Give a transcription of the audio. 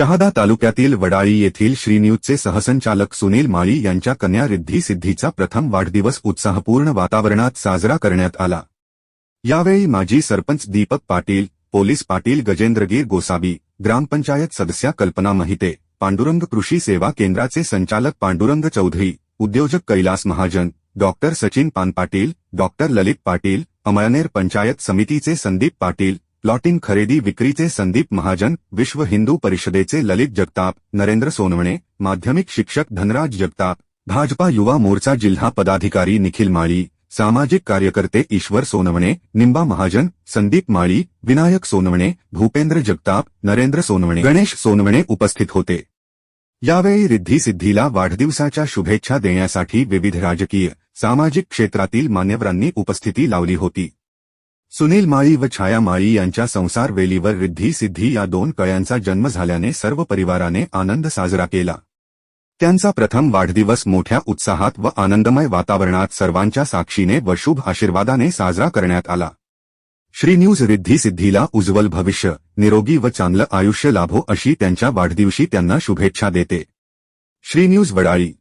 शहादा तालुक्यातील वडाळी येथील श्रीन्यूजचे सहसंचालक सुनील माळी यांच्या कन्या रिद्धी सिद्धीचा प्रथम वाढदिवस उत्साहपूर्ण वातावरणात साजरा करण्यात आला. यावेळी माजी सरपंच दीपक पाटील पोलीस पाटील गजेंद्रगीर गोसावी ग्रामपंचायत सदस्या कल्पना महिते पांडुरंग कृषी सेवा केंद्राचे संचालक पांडुरंग चौधरी उद्योजक कैलास महाजन डॉक्टर सचिन पानपाटील डॉक्टर ललित पाटील अमळनेर पंचायत समितीचे संदीप पाटील प्लॉटिंग खरेदी विक्रीचे संदीप महाजन विश्व हिंदू परिषदेचे ललित जगताप नरेंद्र सोनवणे माध्यमिक शिक्षक धनराज जगताप भाजपा युवा मोर्चा जिल्हा पदाधिकारी निखिल माळी सामाजिक कार्यकर्ते ईश्वर सोनवणे निंबा महाजन संदीप माळी विनायक सोनवणे भूपेंद्र जगताप नरेंद्र सोनवणे गणेश सोनवणे उपस्थित होते. यावेळी रिद्धी सिद्धीला वाढदिवसाच्या शुभेच्छा देण्यासाठी विविध राजकीय सामाजिक क्षेत्रातील मान्यवरांनी उपस्थिती लावली होती. सुनील माळी व छाया माळी यांच्या संसार वेलीवर रिद्धी सिद्धी या दोन कळ्यांचा जन्म झाल्याने सर्व परिवाराने आनंद साजरा केला. त्यांचा प्रथम वाढदिवस मोठ्या उत्साहात व आनंदमय वातावरणात सर्वांच्या साक्षीने व शुभ आशीर्वादाने साजरा करण्यात आला. श्री न्यूज रिद्धी सिद्धीला उज्ज्वल भविष्य निरोगी व चांगलं आयुष्य लाभो अशी त्यांच्या वाढदिवशी त्यांना शुभेच्छा देते. श्री न्यूज वडाळी